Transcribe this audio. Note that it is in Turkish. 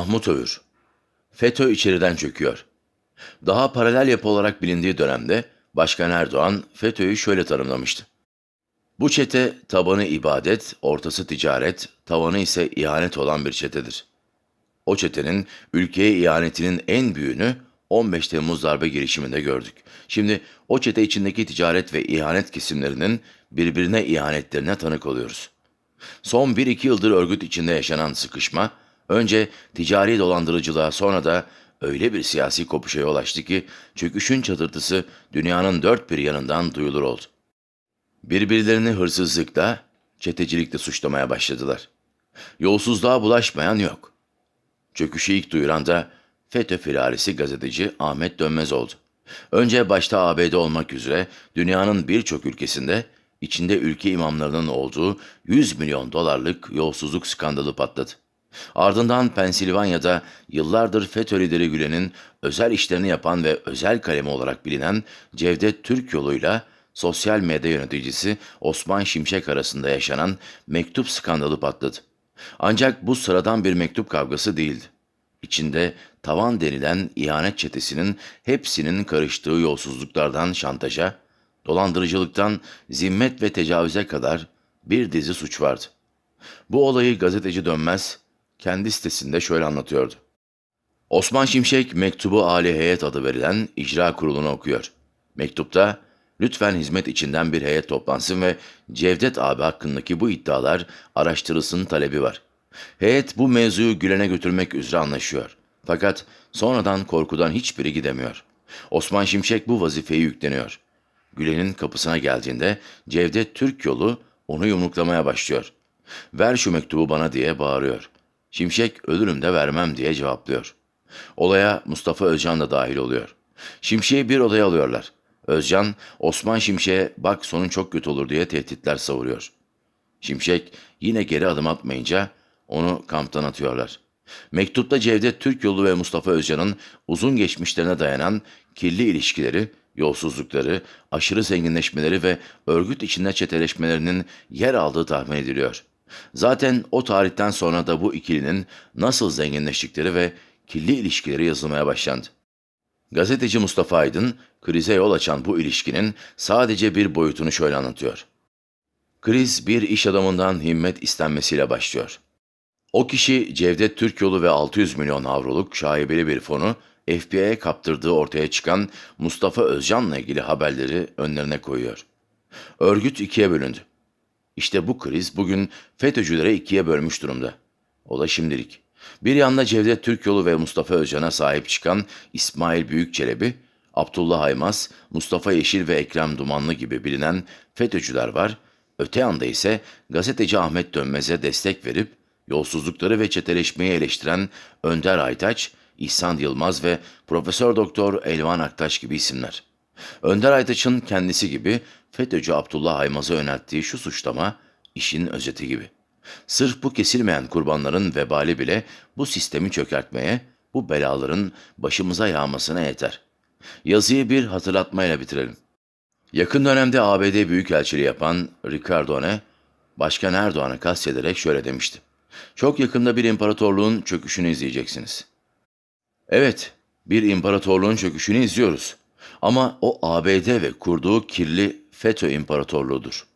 Mahmut Övür. FETÖ içeriden çöküyor. Daha paralel yapı olarak bilindiği dönemde Başkan Erdoğan FETÖ'yü şöyle tanımlamıştı. Bu çete tabanı ibadet, ortası ticaret, tavanı ise ihanet olan bir çetedir. O çetenin ülkeye ihanetinin en büyüğünü 15 Temmuz darbe girişiminde gördük. Şimdi o çete içindeki ticaret ve ihanet kesimlerinin birbirine ihanetlerine tanık oluyoruz. Son 1-2 yıldır örgüt içinde yaşanan sıkışma, önce ticari dolandırıcılığa sonra da öyle bir siyasi kopuşa yol açtı ki çöküşün çatırtısı dünyanın dört bir yanından duyulur oldu. Birbirlerini hırsızlıkla, çetecilikle suçlamaya başladılar. Yolsuzluğa bulaşmayan yok. Çöküşü ilk duyuran da FETÖ firarisi gazeteci Ahmet Dönmez oldu. Önce başta ABD olmak üzere dünyanın birçok ülkesinde içinde ülke imamlarının olduğu 100 milyon dolarlık yolsuzluk skandalı patladı. Ardından Pensilvanya'da yıllardır FETÖ lideri Gülen'in özel işlerini yapan ve özel kalemi olarak bilinen Cevdet Türk yoluyla sosyal medya yöneticisi Osman Şimşek arasında yaşanan mektup skandalı patladı. Ancak bu sıradan bir mektup kavgası değildi. İçinde tavan denilen ihanet çetesinin hepsinin karıştığı yolsuzluklardan şantaja, dolandırıcılıktan zimmet ve tecavüze kadar bir dizi suç vardı. Bu olayı gazeteci Dönmez kendi sitesinde şöyle anlatıyordu. Osman Şimşek mektubu Ali Heyet adı verilen icra kurulunu okuyor. Mektupta lütfen hizmet içinden bir heyet toplansın ve Cevdet abi hakkındaki bu iddialar araştırılsın talebi var. Heyet bu mevzuyu Gülen'e götürmek üzere anlaşıyor. Fakat sonradan korkudan hiçbiri gidemiyor. Osman Şimşek bu vazifeyi yükleniyor. Gülen'in kapısına geldiğinde Cevdet Türk yolu onu yumruklamaya başlıyor. Ver şu mektubu bana diye bağırıyor. Şimşek ölürüm de vermem diye cevaplıyor. Olaya Mustafa Özcan da dahil oluyor. Şimşek'i bir odaya alıyorlar. Özcan, Osman Şimşek'e bak sonun çok kötü olur diye tehditler savuruyor. Şimşek yine geri adım atmayınca onu kamptan atıyorlar. Mektupta Cevdet Türk yolu ve Mustafa Özcan'ın uzun geçmişlerine dayanan kirli ilişkileri, yolsuzlukları, aşırı zenginleşmeleri ve örgüt içinde çeteleşmelerinin yer aldığı tahmin ediliyor. Zaten o tarihten sonra da bu ikilinin nasıl zenginleştikleri ve kirli ilişkileri yazılmaya başlandı. Gazeteci Mustafa Aydın, krize yol açan bu ilişkinin sadece bir boyutunu şöyle anlatıyor. Kriz bir iş adamından himmet istenmesiyle başlıyor. O kişi Cevdet Türkyolu ve 600 milyon avroluk şaibeli bir fonu FBI'ye kaptırdığı ortaya çıkan Mustafa Özcan'la ilgili haberleri önlerine koyuyor. Örgüt ikiye bölündü. İşte bu kriz bugün FETÖ'cülere ikiye bölmüş durumda. O da şimdilik. Bir yanda Cevdet Türkyolu ve Mustafa Özcan'a sahip çıkan İsmail Büyükçelebi, Abdullah Aymaz, Mustafa Yeşil ve Ekrem Dumanlı gibi bilinen FETÖ'cüler var. Öte yanda ise gazeteci Ahmet Dönmez'e destek verip yolsuzlukları ve çeteleşmeyi eleştiren Önder Aytaç, İhsan Yılmaz ve Profesör Doktor Elvan Aktaş gibi isimler. Önder Aytaç'ın kendisi gibi FETÖ'cü Abdullah Aymaz'a yönelttiği şu suçlama işin özeti gibi. Sırf bu kesilmeyen kurbanların vebali bile bu sistemi çökertmeye, bu belaların başımıza yağmasına yeter. Yazıyı bir hatırlatmayla bitirelim. Yakın dönemde ABD Büyükelçiliği yapan Ricardo Ne, Başkan Erdoğan'a kastederek şöyle demişti. Çok yakında bir imparatorluğun çöküşünü izleyeceksiniz. Evet, bir imparatorluğun çöküşünü izliyoruz. Ama o ABD ve kurduğu kirli FETÖ İmparatorluğu'dur.